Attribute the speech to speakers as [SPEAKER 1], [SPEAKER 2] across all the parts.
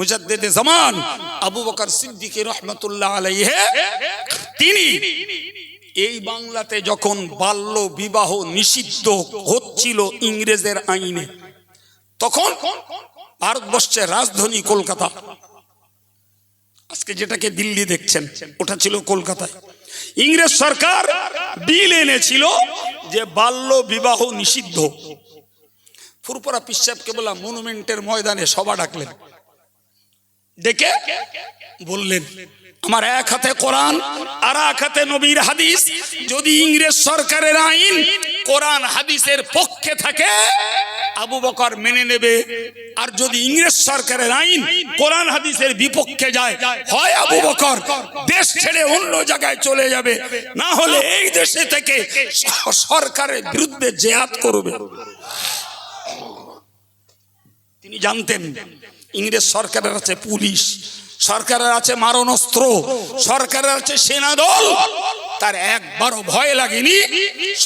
[SPEAKER 1] মুজাদ্দেদে জামান আবু বকর সিদ্দিক রহমতুল্লাহ আলাইহে, তিনি এই বাংলাতে যখন বাল্য বিবাহ নিষিদ্ধ হচ্ছিল ইংরেজের আইনে, তখন ভারতবর্ষের রাজধানী কলকাতা, আজকে যেটাকে দিল্লি দেখছেন, ওটা ছিল কলকাতায়। ইংরেজ সরকার বিল এনেছিল যে বাল্য বিবাহ নিষিদ্ধ। ফুরপুরা পিসাবকে বলা মনুমেন্টের ময়দানে সভা ডাকলেন। ডেকে বললেন, আমার এক হাতে কোরআন আর এক হাতে নবীর হাদিস। যদি ইংরেজ সরকারের আইন কোরআন হাদিসের পক্ষে থাকে, আবু বকর মেনে নেবে। আর যদি ইংরেজ সরকারের আইন কোরআন হাদিসের বিপক্ষে যায়, হয় আবু বকর, দেশ ছেড়ে অন্য জায়গায় চলে যাবে। না হলে এই দেশে থেকে সরকারের বিরুদ্ধে জেহাদ করবে। তিনি জানতেন ইংরেজ সরকারের আছে পুলিশ, সরকারের আছে মারণাস্ত্র, সরকারের আছে সেনাদল তার একবারও ভয় লাগেনি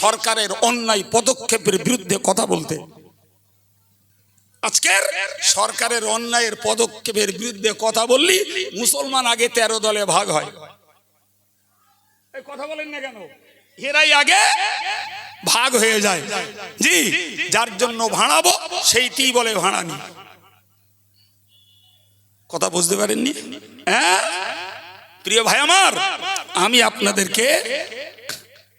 [SPEAKER 1] সরকারের অন্যায় পদক্ষেপের বিরুদ্ধে কথা বলতে। আজকের সরকারের অন্যায়ের পদক্ষেপের বিরুদ্ধে কথা বললি মুসলমান আগে তেরো দলে ভাগ হয়। কথা বলেন না কেন? এরাই আগে ভাগ হয়ে যায়। জি, যার জন্য ভাড়াবো, সেইটি বলে ভাড়ানি। কথা বুঝতে পারেননি? হ্যাঁ? প্রিয় ভাই আমার, আমি আপনাদেরকে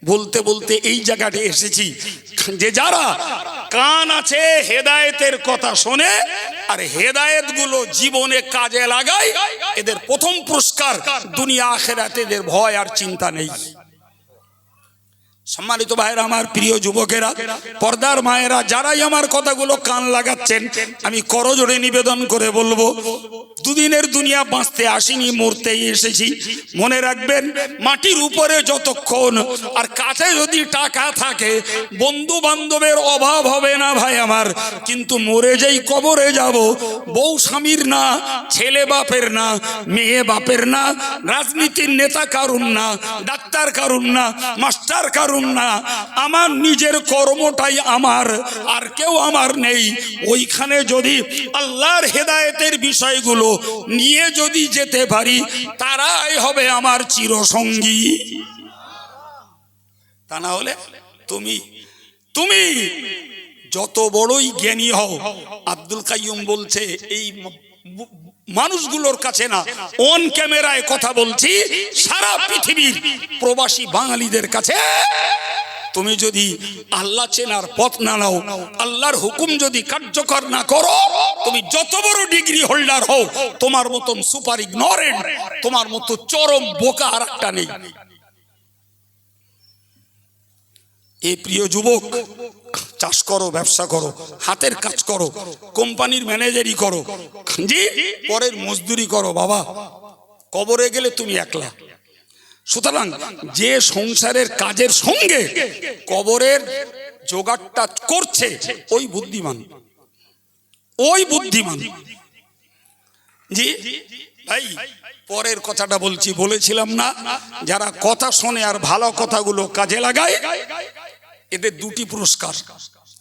[SPEAKER 1] বলতে বলতে এই জায়গাটা এসেছি। যে যারা কান আছে, হেদায়েতের কথা শোনে, আর হেদায়েতগুলো জীবনে কাজে লাগায়, এদের প্রথম পুরস্কার দুনিয়া আখেরাতে, এদের ভয় আর চিন্তা নেই। সম্মানিত ভাইরা আমার প্রিয় যুবকেরা, পর্দার মায়েরা, যারাই আমার কথাগুলো কান লাগাচ্ছেন, আমি করজোড়ে নিবেদন করে বলব, দুদিনের দুনিয়া বাঁচতে আসিনি, মরতেই এসেছি। মনে রাখবেন, মাটির উপরে যতক্ষণ আর কাছে যদি টাকা থাকে বন্ধু বান্ধবের অভাব হবে না ভাই আমার, কিন্তু মরে যেই কবরে যাব, বউ স্বামীর না, ছেলে বাপের না, মেয়ে বাপের না, রাজনীতির নেতা কারুন না, ডাক্তার কারুন না, মাস্টার কারুন না। আমার নিজের কর্মটাই আমার, আর কেউ আমার নেই। ওইখানে যদি আল্লাহর হেদায়েতের বিষয়গুলো নিয়ে যদি যেতে পারি, তারাই হবে আমার চিরসঙ্গী। তা না হলে তুমি তুমি যত বড়ই জ্ঞানী হও, আব্দুল কাইয়ুম বলছে, এই মানুষগুলোর কাছে না অন ক্যামেরায় কথা বলছি, সারা পৃথিবীর প্রবাসী বাঙালিদের কাছে। তুমি যদি আল্লাহ চেনার পথ না নাও, আল্লাহর হুকুম যদি কার্যকর না করো, তুমি যত বড় ডিগ্রি হোল্ডার হও, তোমার মতন সুপার ইগনোরেন্ট তোমার মতো চরম বোকা আর একটা নেই। এই প্রিয় যুবক চাষ করো, ব্যবসা করো, হাতের কাজ করো, কোম্পানির ম্যানেজারই করো। জি পরের মজদুরি করো, বাবা। কবরে গেলে তুমি একলা। সুতরাং যে সংসারের কাজের সঙ্গে কবরের জোগাড়টা করছে, ওই বুদ্ধিমান। ওই বুদ্ধিমান। জি, ভাই, পরের কথাটা বলছি, বলেছিলাম না, যারা কথা শোনে আর ভালো কথাগুলো কাজে লাগায়, এদের দুটি পুরস্কার।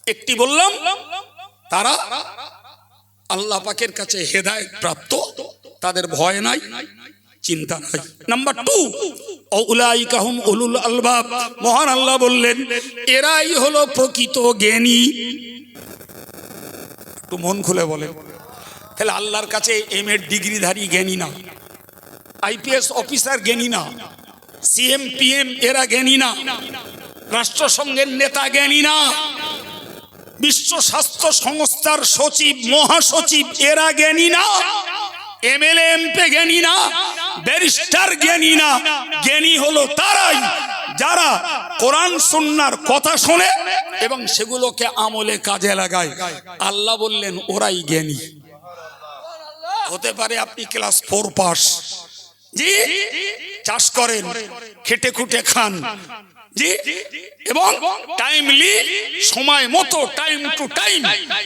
[SPEAKER 1] একটি বললাম, তারা আল্লাহ পাকের কাছে হেদায়েত প্রাপ্ত, তাদের ভয় নাই, চিন্তা নাই। নাম্বার টু উলাইকাহুম উলুল আলবাব। মহান আল্লাহ বললেন, এরাই হলো প্রকৃত জ্ঞানী। একটু মন খুলে বলেন। তাহলে আল্লাহর কাছে এম এর ডিগ্রিধারী জ্ঞানী না। আইপিএস অফিসার জ্ঞানী না। সিএম পিএম এরা জ্ঞানী না। রাষ্ট্রসংঘের নেতা জ্ঞানী না। বিশ্ব স্বাস্থ্য সংস্থার সচিব, মহাসচিব, এরা জ্ঞানী না। এমএলএ, এমপি জ্ঞানী না। ব্যারিস্টার জ্ঞানী না। জ্ঞানী হলো তারাই যারা কোরআন, সুন্নার কথা শোনে এবং সেগুলোকে আমলে কাজে লাগায়। আল্লাহ বললেন, ওরাই জ্ঞানী। হতে পারে আপনি ক্লাস ফোর পাস। জি, চাষ করেন, খেটে খুটে খান। জি এবং টাইমলি সময় মতো টাইম টু টাইম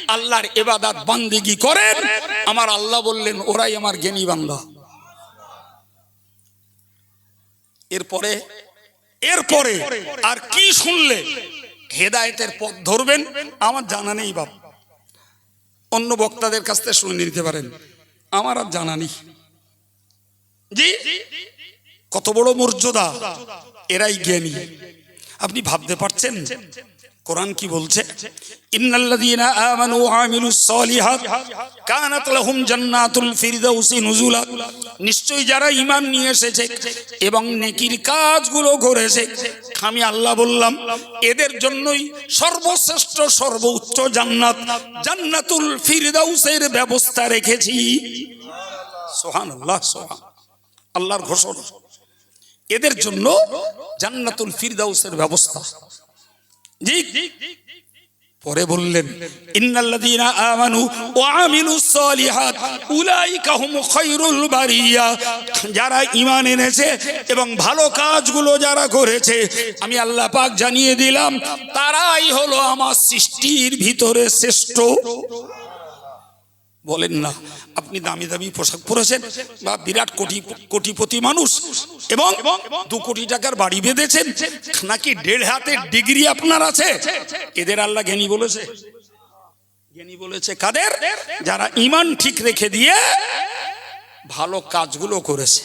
[SPEAKER 1] আল্লাহর এবাদাত বান্দিগি করেন। আমার আল্লাহ বললেন, ওরাই আমার জ্ঞানী বান্দা। এরপরে এরপরে আর কি শুনলে? হেদায়েতের পথ ধরবেন? আমার জানা নেই বাপ। অন্য বক্তাদের কাছ থেকে শুনে নিতে পারেন। আমার আর জানা নেই। জি? কত বড় মর্যাদা। এরাই জ্ঞানী। আপনি ভাবতে পারছেন? কোরআন কি বলছে? লাহুম জান্নাতুল নিশ্চয়ই যারা ঈমান নিয়ে এসেছে এবং নেকির কাজগুলো করেছে, আমি আল্লাহ বললাম, এদের জন্যই সর্বশ্রেষ্ঠ, সর্বোচ্চ জান্নাত, জান্নাতুল ফিরদাউসের ব্যবস্থা রেখেছি। সোহান সুবহানাল্লাহ, সুবহান। আল্লাহর ঘোষণা। এদের জন্য জান্নাতুল ফিরদাউসের ব্যবস্থা। জি। পরে বললেন, ইন্নাল্লাযীনা আমানু ওয়া আমিলুস সালিহাত উলাইকা হুম খায়রুল বারিয়া। যারা ঈমান এনেছে এবং ভালো কাজগুলো যারা করেছে, আমি আল্লাহ পাক জানিয়ে দিলাম, তারাই হলো আমার সৃষ্টির ভিতরে শ্রেষ্ঠ। বলেন না, আপনি দামি দামি পোশাক পরেছেন বা বিরাট কোটি কোটিপতি মানুষ এবং দু কোটি টাকার বাড়ি বেঁধেছেন, নাকি দেড় হাতের ডিগ্রি আপনার আছে? এদের আল্লাহ জ্ঞানী বলেছে। বলেছে কাদের? যারা ইমান ঠিক রেখে দিয়ে ভালো কাজগুলো করেছে।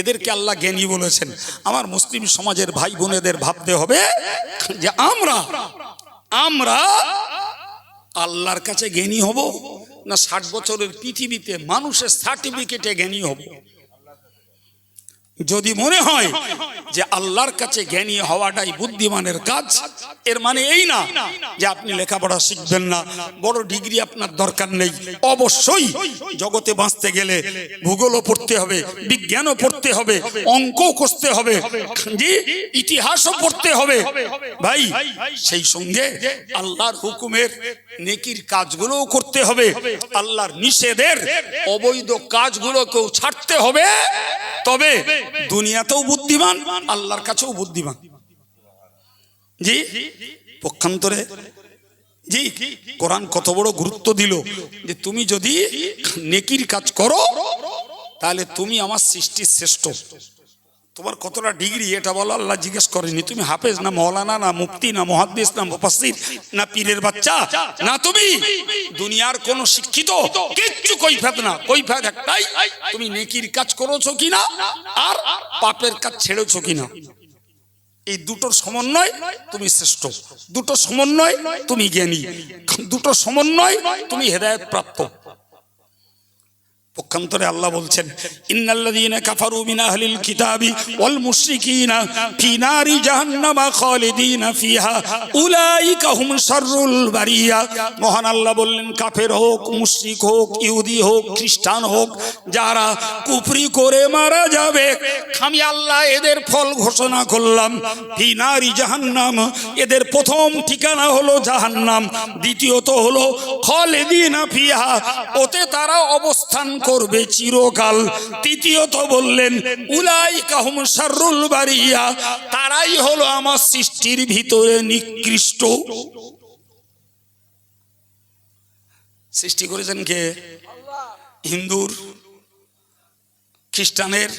[SPEAKER 1] এদেরকে আল্লাহ জ্ঞানী বলেছেন। আমার মুসলিম সমাজের ভাই বোনেদের ভাবতে হবে যে আমরা আমরা আল্লাহর কাছে জ্ঞানী হব। না ষাট বছরের পৃথিবীতে মানুষের সার্টিফিকেটে জ্ঞানী হব। যদি মনে হয় যে আল্লাহর কাছে জ্ঞানী হওয়াটাই বুদ্ধিমানের কাজ, এর মানে এই না যে আপনি লেখাপড়া শিখবেন না। বড় ডিগ্রি আপনার দরকার নেই। অবশ্যই জগতে বাঁচতে গেলে ভূগোলও পড়তে হবে, বিজ্ঞানও পড়তে হবে অঙ্ক করতে হবে জি ইতিহাসও পড়তে হবে। ভাই, সেই সঙ্গে আল্লাহর হুকুমের নেকির কাজগুলোও করতে হবে। আল্লাহর নিষেধের অবৈধ কাজগুলোকেও ছাড়তে হবে। তবে দুনিয়াতেও বুদ্ধিমান, আল্লাহর কাছেও বুদ্ধিমান। জি? পক্ষান্তরে, জি? কোরআন কত বড় গুরুত্ব দিল যে তুমি যদি নেকির কাজ করো, তাহলে তুমি আমার সৃষ্টির শ্রেষ্ঠ। তোমার কতটা ডিগ্রি এটা বলো, আল্লাহ জিজ্ঞেস করেনি। তুমি হাফেজ না মৌলানা, না মুফতি, না মহাদ্দেশ না মুফাসসির, না পীরের বাচ্চা, না তুমি? দুনিয়ার কোন শিক্ষিত কিচ্ছু কৈফাত না। কৈফাত একটাই, তুমি নেকির কাজ করেছ কিনা আর পাপের কাজ ছেড়েছো কিনা? এই দুটোর সমন্বয় তুমি শ্রেষ্ঠ, দুটো সমন্বয় তুমি জ্ঞানী, দুটো সমন্বয় তুমি হেদায়েত প্রাপ্ত। পক্ষান্তরে আল্লাহ বলছেন, ইন্নাল্লাযীনা কাফারু মিন আহলিল কিতাবি ওয়াল মুশরিকিনা ফি নারি জাহান্নামা খালিদিনা ফিহা, উলাইকা হুম শাররুল বারিয়া। মহান আল্লাহ বললেন, কাফের হোক, মুশরিক হোক, ইহুদি হোক, খ্রিস্টান হোক, যারা কুফরি করে মারা যাবে, আমি আল্লাহ এদের ফল ঘোষণা করলাম। ফি নারি জাহান্নাম, এদের প্রথম ঠিকানা হলো জাহান্নাম, দ্বিতীয়ত হলো খালিদিনা ফিহা। ওতে তারা অবস্থান করবে চিরকাল। তৃতীয়ত বললেন উলাই কাহুম সারুল বাড়িয়া তারাই হলো আমার সৃষ্টির ভিতরে নিকৃষ্ট। সৃষ্টি করেছেন কে? হিন্দুর, খ্রিস্টানের,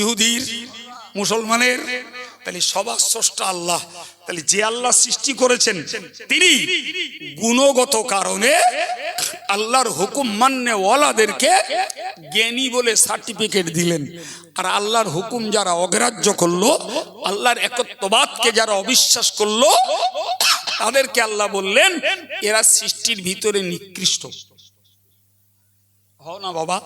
[SPEAKER 1] ইহুদির, মুসলমানের। তাহলে সবার স্রষ্টা আল্লাহ। তাহলে যে আল্লাহ সৃষ্টি করেছেন, তিনি গুণগত কারণে আল্লাহর হুকুম মান্য ওয়ালাদেরকে জ্ঞানী বলে সার্টিফিকেট দিলেন। আর আল্লাহর হুকুম যারা অগ্রাহ্য করল, আল্লাহর একত্ববাদকে যারা অবিশ্বাস করল, তাদেরকে আল্লাহ বললেন, এরা সৃষ্টির ভিতরে নিকৃষ্ট। হও না বাবা,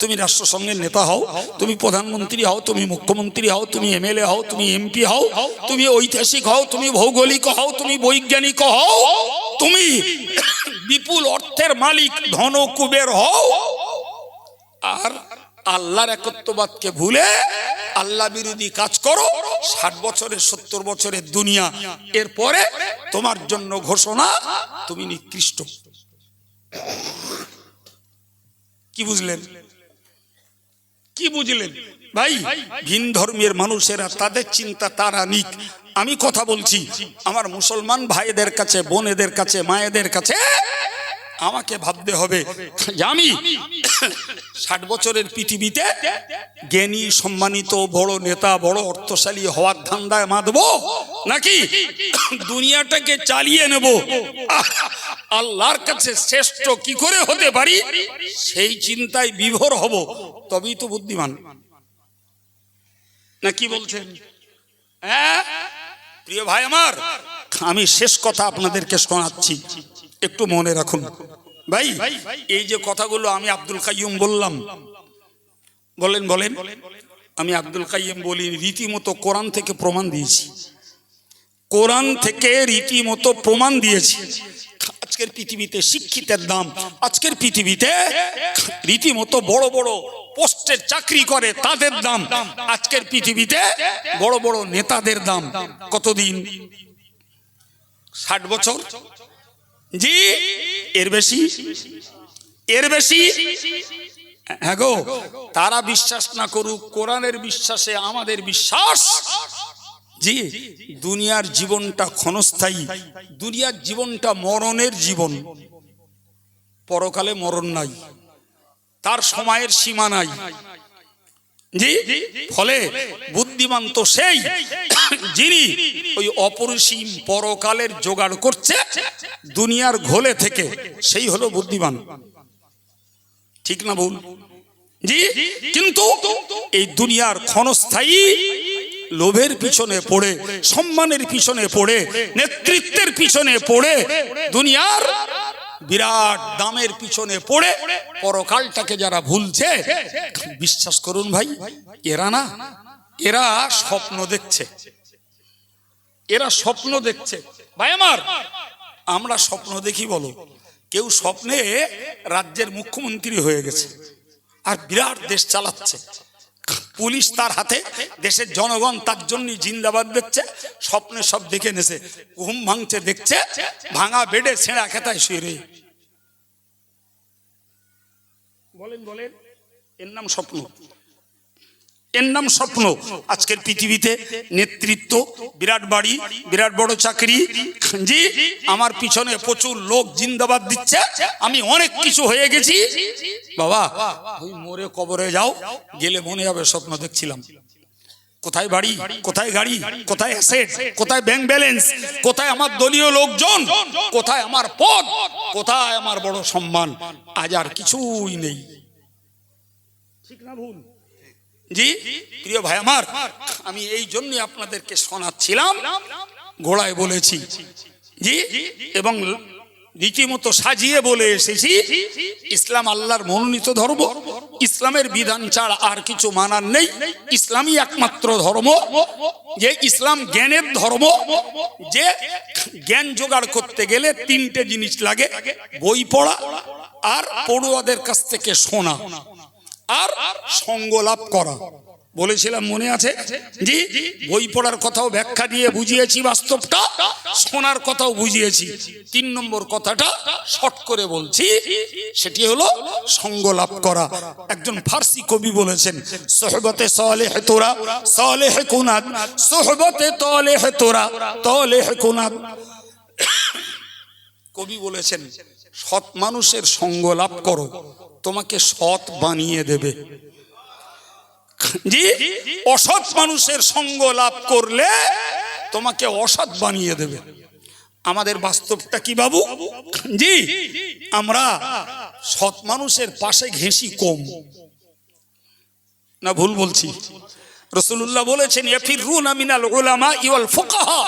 [SPEAKER 1] তুমি রাষ্ট্রসংঘের নেতা হও, তুমি প্রধানমন্ত্রী হও, তুমি মুখ্যমন্ত্রী হও, তুমি এমএলএ হও, তুমি এমপি হও, তুমি ঐতিহাসিক হও, তুমি ভৌগোলিক হও, তুমি বৈজ্ঞানিক হও, তুমি বিপুল অর্থের মালিক, ধন কুবের হও। আর আল্লাহর একত্ববাদকে ভুলে আল্লাহ বিরোধী কাজ করো। ষাট বছরের, সত্তর বছরের দুনিয়া, এরপরে তোমার জন্য ঘোষণা, তুমি নিকৃষ্ট। কি বুঝলেন? কি বুঝলেন? ভাই, ভিন ধর্মের মানুষেরা তাদের চিন্তা, তারা নিক। আমি কথা বলছি। আমার মুসলমান ভাইদের কাছে, বোনেদের কাছে, মায়েদের কাছে, আমাকে ভাবতে হবে, যে আমি ষাট বছরের পৃথিবীতে জ্ঞানী, সম্মানিত, বড় নেতা, বড় অর্থশালী হওয়ার ধান্দায় মাতবো, নাকি দুনিয়াটাকে চালিয়ে নেব? আল্লাহর কাছে শ্রেষ্ঠ কি করে হতে পারি? সেই চিন্তায় বিভোর হব, তবেই তো বুদ্ধিমান। না কি বলছেন? হ্যাঁ? প্রিয় ভাই আমার, আমি শেষ কথা আপনাদেরকে শোনাচ্ছি। একটু মনে রাখুন। ভাই, এই যে কথাগুলো আমি আব্দুল কাইম বললাম, বলেন বলেন। আমি আব্দুল কাইম বলি, রীতিমতো কোরআন থেকে প্রমাণ দিয়েছি। কোরআন থেকে রীতিমতো প্রমাণ দিয়েছি। আজকের পৃথিবীতে শিক্ষিতের দাম আজকের পৃথিবীতে রীতিমতো বড় বড় পোস্টের চাকরি করে তাদের দাম আজকের পৃথিবীতে বড় বড় নেতাদের দাম কতদিন? ষাট বছর? জি, এর বেশি? এর বেশি? হ্যাঁ গো, তারা বিশ্বাস না করুক, কোরআনের বিশ্বাসে আমাদের বিশ্বাস জি দুনিয়ার জীবনটা ক্ষণস্থায়ী, দুনিয়ার জীবনটা মরণের জীবন। পরকালে মরণ নাই, তার সময়ের সীমা নাই। জি ফলে বুদ্ধিমান তো সেই যিনি ওই অপরিসীম পরকালের জোগাড় করছে দুনিয়ার ঘোলে থেকে, সেই হলো বুদ্ধিমান। ঠিক না ভুল? জি কিন্তু এই দুনিয়ার ক্ষণস্থায়ী লোভের পিছনে পড়ে, সম্মানের পিছনে পড়ে, নেতৃত্বের পিছনে পড়ে, দুনিয়ার বিরাট দামের পিছনে পড়ে, পরকালটাকে যারা ভুলছে, বিশ্বাস করুন ভাই, এরা না, এরা স্বপ্ন দেখছে। এরা স্বপ্ন দেখছে। ভাই আমার, আমরা স্বপ্ন দেখি বলো, কেউ স্বপ্নে রাজ্যের মুখ্যমন্ত্রী হয়ে গেছে, আর বিরাট দেশ চালাচ্ছে। পুলিশ তার হাতে, দেশের জনগণ তার জন্য জিন্দাবাদ দেখছে, স্বপ্নে সব দেখে নেছে, ঘুম ভাঙছে দেখছে, ভাঙা বেডে ছেঁড়া খেতায় শুয়ে রে বলেন বলেন, এর নাম স্বপ্ন। এর নাম স্বপ্ন। আজকের পৃথিবীতে নেতৃত্ব, বিরাট বাড়ি, বিরাট বড় চাকরি। জি, আমার পিছনে প্রচুর লোক জিন্দাবাদ দিচ্ছে। আমি অনেক কিছু হয়ে গেছি। বাবা, ওই মোরে কবরে যাও, গেলে মনে হবে স্বপ্ন দেখছিলাম। কোথায় বাড়ি? কোথায় গাড়ি? কোথায় অ্যাসেট কোথায় ব্যাংক ব্যালেন্স কোথায় আমার দলীয় লোকজন? কোথায় আমার পদ? কোথায় আমার বড় সম্মান? আজ আর কিছুই নেই। ঠিক না, ভুল। জি, প্রিয় ভাই আমার, আমি এই জন্যই আপনাদেরকে শোনাচ্ছিলাম, ঘোড়ায় বলেছি। জি, এবং রীতিমতো সাজিয়ে বলে এসেছি, ইসলাম আল্লাহর মনোনীত ধর্ম, ইসলামের বিধান ছাড়া আর কিছু মানার নেই। ইসলামই একমাত্র ধর্ম, যে ইসলাম জ্ঞানের ধর্ম, যে জ্ঞান জোগাড় করতে গেলে তিনটে জিনিস লাগে, বই পড়া আর পড়ুয়াদের কাছ থেকে শোনা। আর সঙ্গ লাভ করা। বলেছিলাম, মনে আছে? জি, বই পড়ার কথাও ব্যাখ্যা দিয়ে বুঝিয়েছি বাস্তবটা, শোনার কথাও বুঝিয়েছি। তিন নম্বর কথাটা শর্ট করে বলছি, সেটি হলো সঙ্গ লাভ করা। একজন ফার্সি কবি বলেছেন, সোহবতে সলে হে তোরা, সলেহ কুনাদ, সোহবতে তলেহ তোরা, তলেহ কুনাদ। কবি বলেছেন, সৎ মানুষের সঙ্গ লাভ করো তোমাকে সৎ বানিয়ে দেবে। জি, অসৎ মানুষের সঙ্গ লাভ করলে তোমাকে অসৎ বানিয়ে দেবে। আমাদের বাস্তবটা কি বাবু? জি, আমরা সৎ মানুষের পাশে ঘেঁষি কম। না, ভুল বলছি। রসুল্লাহ বলেছেন, ইয়াফিরুনা মিনাল উলামা ইওয়াল ফুকাহা।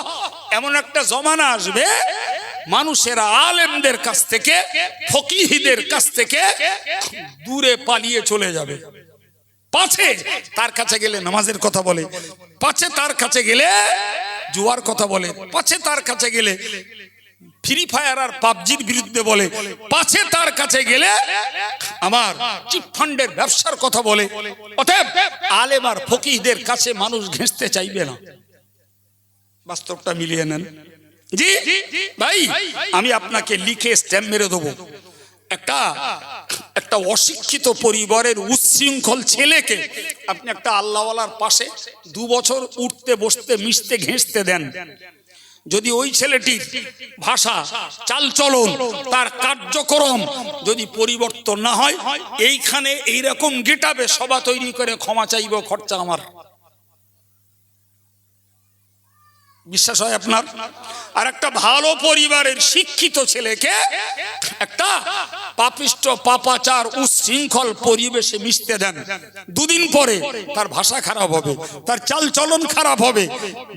[SPEAKER 1] এমন একটা জমানা আসবে মানুষেরা আলেমদের কাছ থেকে, ফকিহিদের কাছ থেকে দূরে পালিয়ে চলে যাবে। পাছে তার কাছে গেলে নামাজের কথা বলে, পাছে তার কাছে গেলে জুয়ার কথা বলে, পাছে তার কাছে গেলে ফ্রি ফায়ার আর পাবজির বিরুদ্ধে বলে, পাছে তার কাছে গেলে আমার চিট ফান্ডের ব্যবসার কথা বলে। অতএব আলেম আর ফকিহদের কাছে মানুষ ঘেঁষতে চাইবে না। বাস্তবটা মিলিয়ে নেন। জি, ভাই, আমি আপনাকে লিখে স্ট্যাম্প মেরে দেবো। একটা একটা অশিক্ষিত পরিবারের উচ্ছৃঙ্খল ছেলেকে আপনি একটা আল্লাহওয়ালার পাশে দু বছর উঠতে, বসতে, মিশতে, ঘেঁষতে দেন। যদি ওই ছেলেটির ভাষা, চালচলন, তার কার্যক্রম যদি পরিবর্তন না হয়, এইখানে এইরকম গেটাবে সভা তৈরি করে ক্ষমা চাইব, খরচা আমার। বিশ্বাস হয় আপনার? আর একটা ভালো পরিবারের শিক্ষিত ছেলেকে একটা পাপিষ্ট পাপাচার, উশৃঙ্খল পরিবেশে মিশতে দেন। দুদিন পরে তার ভাষা খারাপ হবে, তার চাল চলন খারাপ হবে।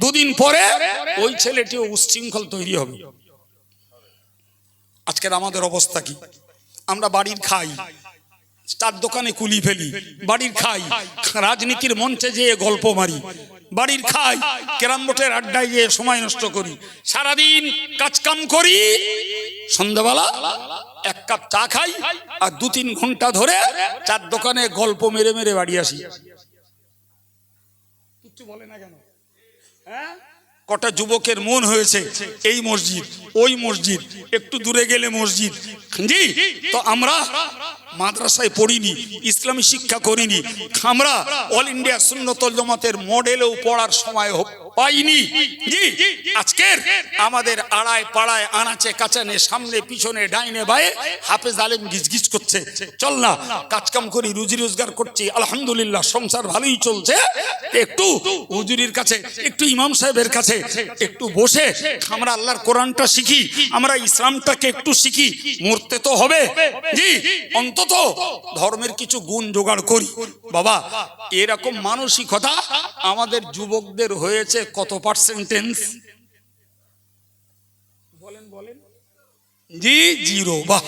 [SPEAKER 1] দুদিন পরে ওই ছেলেটিও উশৃঙ্খল তৈরি হবে। আজকের আমাদের অবস্থা কি? আমরা বাড়ির খাই, চার দোকানে কুলি ফেলি, বাড়ির খাই, রাজনীতির মঞ্চে যেয়ে গল্প মারি বাড়ির খাই ক্যারাম বোর্ডের আড্ডায় গিয়ে সময় নষ্ট করি, সারাদিন কাজকাম করি, সন্ধ্যাবেলা এক কাপ চা খাই, আর দু তিন ঘণ্টা ধরে চার দোকানে গল্প মেরে মেরে বাড়ি আসি। কিচ্ছু বলে না কেন? হ্যাঁ? কটা যুবকের মন হয়েছে, এই মসজিদ, ওই মসজিদ, একটু দূরে গেলে মসজিদ। জি, তো আমরা মাদ্রাসায় পড়িনি ইসলামী শিক্ষা করিনি। আমরা অল ইন্ডিয়া সুন্নতল জমাতের মডেলেও পড়ার সময় পাইনি। জি আজকের আমাদের আড়ায় পাড়ায় আনাচে কাচানে সামনে পিছনে ডাইনে বায়ে হাফেজ আলেম গিজগিজ করছে। চল না কাজকাম করি রুজি রোজগার করছি আলহামদুলিল্লাহ সংসার ভালোই চলছে। একটু হুজুরির কাছে একটু ইমাম সাহেবের কাছে একটু বসে আমরা আল্লাহর কোরআনটা শিখি আমরা ইসলামটাকে একটু শিখি মরতে তো হবে। জি অন্তত ধর্মের কিছু গুণ জোগাড় করি। বাবা এরকম মানসিকতা আমাদের যুবকদের হয়েছে কত পার্সেন্টেন্স বলেন বলেন। জি জিরো। বাহ।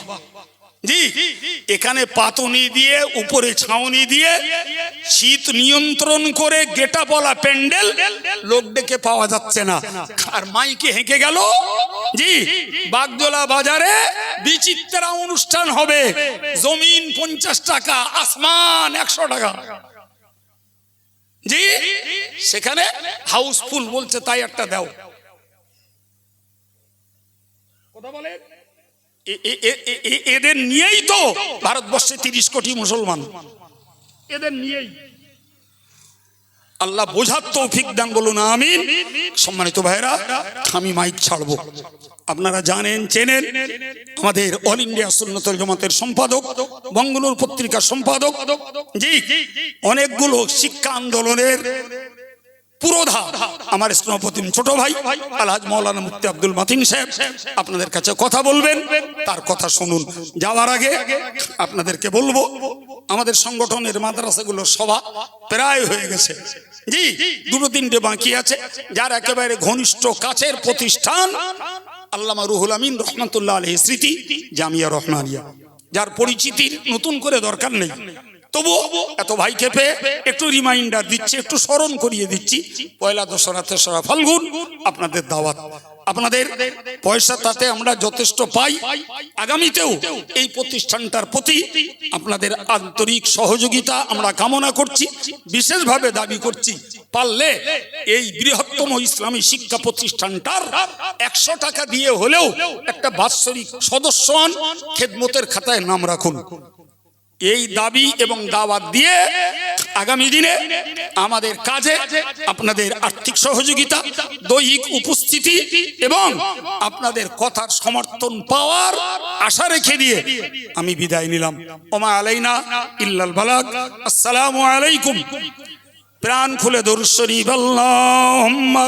[SPEAKER 1] জি, এখানে পাতুনি দিয়ে, উপরে ছাউনি দিয়ে শীত নিয়ন্ত্রণ করে গেটা বলা প্যান্ডেল লোক ডেকে পাওয়া যাচ্ছে না। আর মাইকে হেঁকে গেল। জি, বাগদোলা বাজারে বিচিত্রা অনুষ্ঠান হবে। জমিন পঞ্চাশ টাকা, আসমান একশো টাকা। জি, সেখানে হাউসফুল বলছে, তাই একটা দাও। কথা বলেন? এদের নিয়েই তো ভারতবর্ষে তিরিশ কোটি মুসলমান। এদের নিয়েই। আল্লাহ বোঝার তৌফিক দান বলুন আমিন। সম্মানিত ভাইরা আমি মাইক ছাড়বো। আপনারা জানেন চেনেন আমাদের অল ইন্ডিয়া সুন্নতল জমাতের সম্পাদক বঙ্গনুর পত্রিকার সম্পাদক। জি অনেকগুলো শিক্ষা আন্দোলনের পুরোধা। আমার স্নেহপতিম ছোট ভাই, আলহাজ মৌলানা মুফতি আব্দুল মাতিন সাহেব, আপনাদের কাছে কথা বলবেন, তার কথা শুনুন। যাওয়ার আগে আপনাদেরকে বলব, আমাদের সংগঠনের মাদ্রাসাগুলোর সভা প্রায় হয়ে গেছে। জি, দুটো তিনটে বাকি আছে। যার একেবারে ঘনিষ্ঠ কাছের প্রতিষ্ঠান আল্লামা রুহুল আমিন রহমতুল্লাহ আলহ স্মৃতি, জামিয়া রহমানিয়া। যার পরিচিতির নতুন করে দরকার নেই। তবু এত ভাইকে পেয়ে একটু রিমাইন্ডার দিচ্ছি, একটু স্মরণ করিয়ে দিচ্ছি। পয়লা দশরা তেসরা ফাল্গুন, আপনাদের দাওয়াত। আপনাদের পয়সা তাতে আমরা যথেষ্ট পাই। আগামীতেও এই প্রতিষ্ঠানটার প্রতি আপনাদের আন্তরিক সহযোগিতা আমরা কামনা করছি। বিশেষভাবে দাবি করছি, পারলে এই বৃহত্তম ইসলামী শিক্ষা প্রতিষ্ঠানটার একশো টাকা দিয়ে হলেও একটা বাৎসরিক সদস্য খেদমতের খাতায় নাম রাখুন। এই দাবি এবং দাওয়াত দিয়ে আগামী দিনে আমাদের কাজে আপনাদের আর্থিক সহযোগিতা, দৈহিক উপস্থিতি এবং আপনাদের কথার সমর্থন পাওয়ার আশা রেখে দিয়ে আমি বিদায় নিলাম। ওমা আলাইনা ইল্লাল বালাগ। আসসালামু আলাইকুম। প্রাণ খুলে দরুদ শরীফ। আল্লাহুম্মা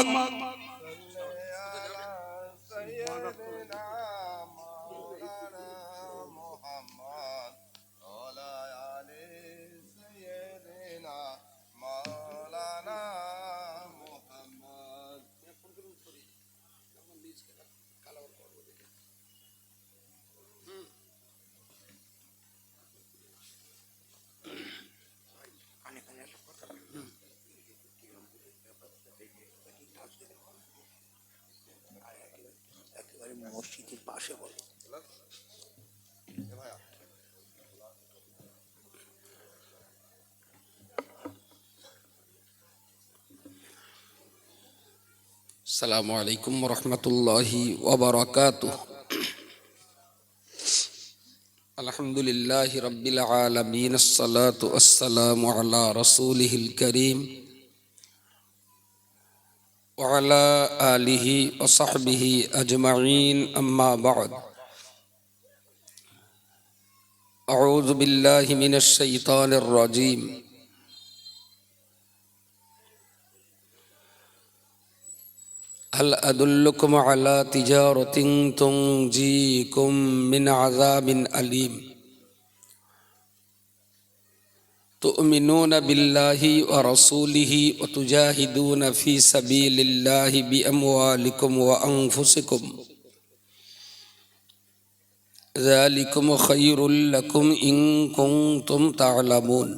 [SPEAKER 1] মসজিদের পাশে বলো
[SPEAKER 2] السلام عليكم ورحمة الله وبركاته الحمد لله رب العالمين الصلاة والسلام على رسوله الكريم وعلى آله وصحبه أجمعين أما بعد. أعوذ بالله من الشيطان الرجيم. هل أدلكم على تجارة تنجيكم من عذاب أليم؟ تؤمنون بالله ورسوله وتجاهدون في سبيل الله بأموالكم وأنفسكم. ذلكم خير لكم إن كنتم تعلمون.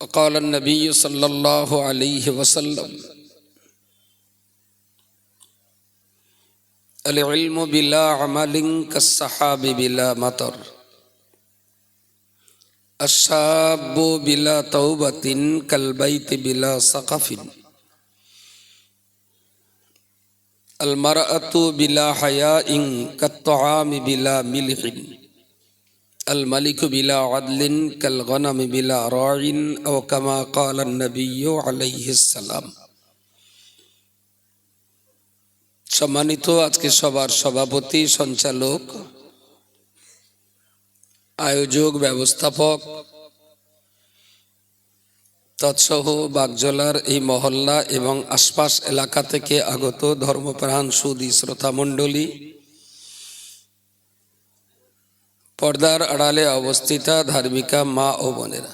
[SPEAKER 2] وقال النبي صلى الله عليه وسلم العلم بلا عمل كالسحاب بلا مطر. الشاب بلا توبة كالبيت بلا سقف المرأة بلا حياء كالطعام بلا ملح الملك بلا عدل كالغنم بلا راع أو كما قال النبي عليه السلام সম্মানিত আজকে সবার সভাপতি সঞ্চালক আয়োজক ব্যবস্থাপক। তৎসহ বাগজলার এই মহল্লা এবং আশপাশ এলাকা থেকে আগত ধর্মপ্রাণ সুদী শ্রোতা মণ্ডলী পর্দার আড়ালে অবস্থিতা ধার্মিকা মা ও বোনেরা।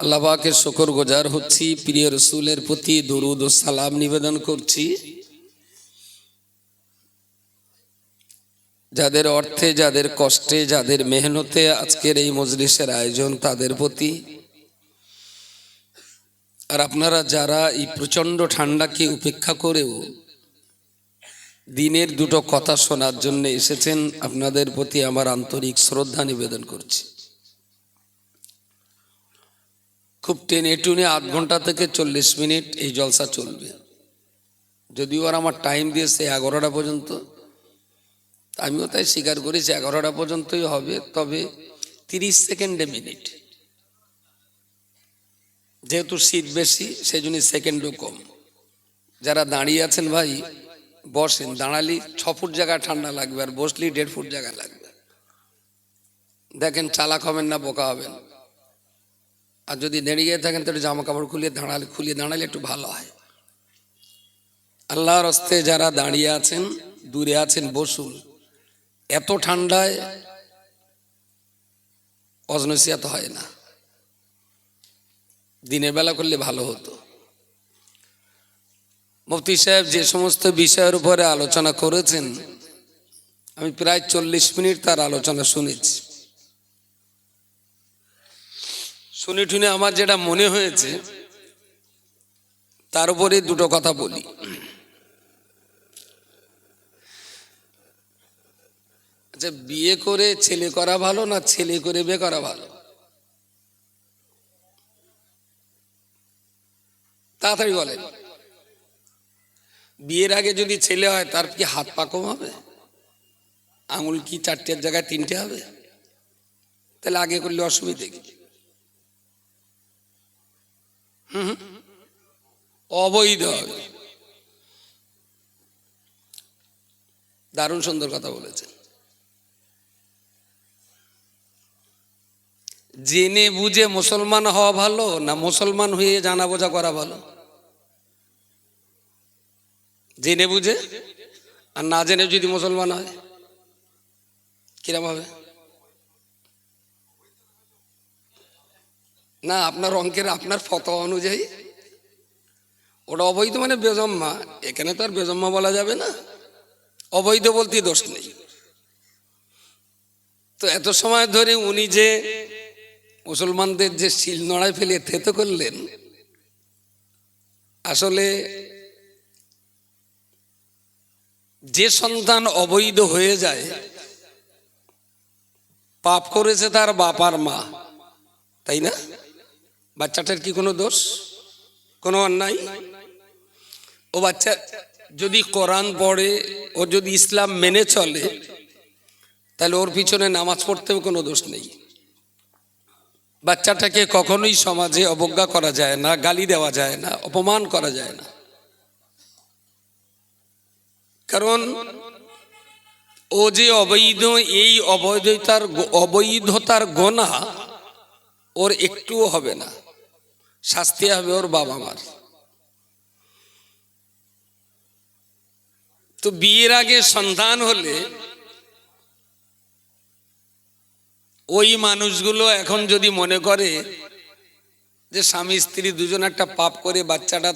[SPEAKER 2] আল্লাহকে শকর গোজার হচ্ছি, প্রিয় রসুলের প্রতি দরুদ ও সালাম নিবেদন করছি। যাদের অর্থে, যাদের কষ্টে, যাদের মেহনতে আজকের এই মজলিসের আয়োজন তাদের প্রতি। আর আপনারা যারা এই প্রচণ্ড ঠান্ডাকে উপেক্ষা করেও দিনের দুটো কথা শোনার জন্য এসেছেন, আপনাদের প্রতি আমার আন্তরিক শ্রদ্ধা নিবেদন করছি। খুব টেনে টুনে আধ ঘণ্টা থেকে চল্লিশ মিনিট এই জলসা চলবে। যদিও আর আমার টাইম দিয়েছে এগারোটা পর্যন্ত। আমিও তাই স্বীকার করেছি, এগারোটা পর্যন্তই হবে, তবে তিরিশ সেকেন্ডে মিনিট। যেহেতু শীত বেশি সেই জন্য সেকেন্ডও কম। যারা দাঁড়িয়ে আছেন ভাই, বসেন, দাঁড়ালি ছ ফুট জায়গা ঠান্ডা লাগবে আর বসলি দেড় ফুট জায়গা লাগবে। দেখেন চালাক হবেন না, বোকা হবেন। আর যদি দাঁড়িয়ে থাকেন, তাহলে জামা কাপড় খুলিয়ে দাঁড়ালে খুলিয়ে দাঁড়ালে একটু ভালো হয়। আল্লাহর হস্তে যারা দাঁড়িয়ে আছেন, দূরে আছেন, বসুন। এত ঠান্ডায় অজনসিয়াত হয় না। দিনের বেলা করলে ভালো হতো। মুফতি সাহেব যে সমস্ত বিষয়ের উপরে আলোচনা করেছেন, আমি প্রায় চল্লিশ মিনিট তার আলোচনা শুনেছি। শুনে টুনে আমার যেটা মনে হয়েছে, তার উপরে দুটো কথা বলি। আচ্ছা বিয়ে করে ছেলে করা ভালো না ছেলে করে বিয়ে করা ভালো? তাড়াতাড়ি বলেন। বিয়ের আগে যদি ছেলে হয়, তার কি হাত পা কম হবে? আঙুল কি চারটের জায়গায় তিনটে হবে? তাহলে আগে করলে অসুবিধে কি? হুম। অবৈধ হবে। দারুণ সুন্দর কথা বলেছেন। জেনে বুঝে মুসলমান হওয়া ভালো না মুসলমান হয়ে জানা বোঝা করা ভালো? জেনে বুঝে আর না জেনে যদি মুসলমান হয়, কিরম হবে? না, আপনার অঙ্কের, আপনার ফতোয়া অনুযায়ী। ওটা অবৈধ মানে বেজম্মা। এখানে তো আর বেজম্মা বলা যাবে না। অবৈধ বলতে দোষ নেই। তো এত সময় ধরে উনি যে মুসলমানদের যে শিল নড়ায় ফেলে থেতো করলেন, আসলে যে সন্তান অবৈধ হয়ে যায়, পাপ করেছে তার বাপার মা, তাই না? বাচ্চাটার কি কোনো দোষ? কোনো অন্যায়? ও বাচ্চা যদি কোরআন পড়ে, ও যদি ইসলাম মেনে চলে, তাহলে ওর পিছনে নামাজ পড়তেও কোনো দোষ নেই। বাচ্চাটাকে কখনোই সমাজে অবজ্ঞা করা যায় না, গালি দেওয়া যায় না, অপমান করা যায় না। কারণ ও যে অবৈধ, এই অবৈধতার অবৈধতার গোনা ওর একটুও হবে না। শাস্তি হবে ওর বাবা মার তো বিয়ের আগে সন্তান হলে ওই মানুষগুলো এখন যদি মনে করে যে স্বামী স্ত্রী দুজন একটা পাপ করে বাচ্চাটা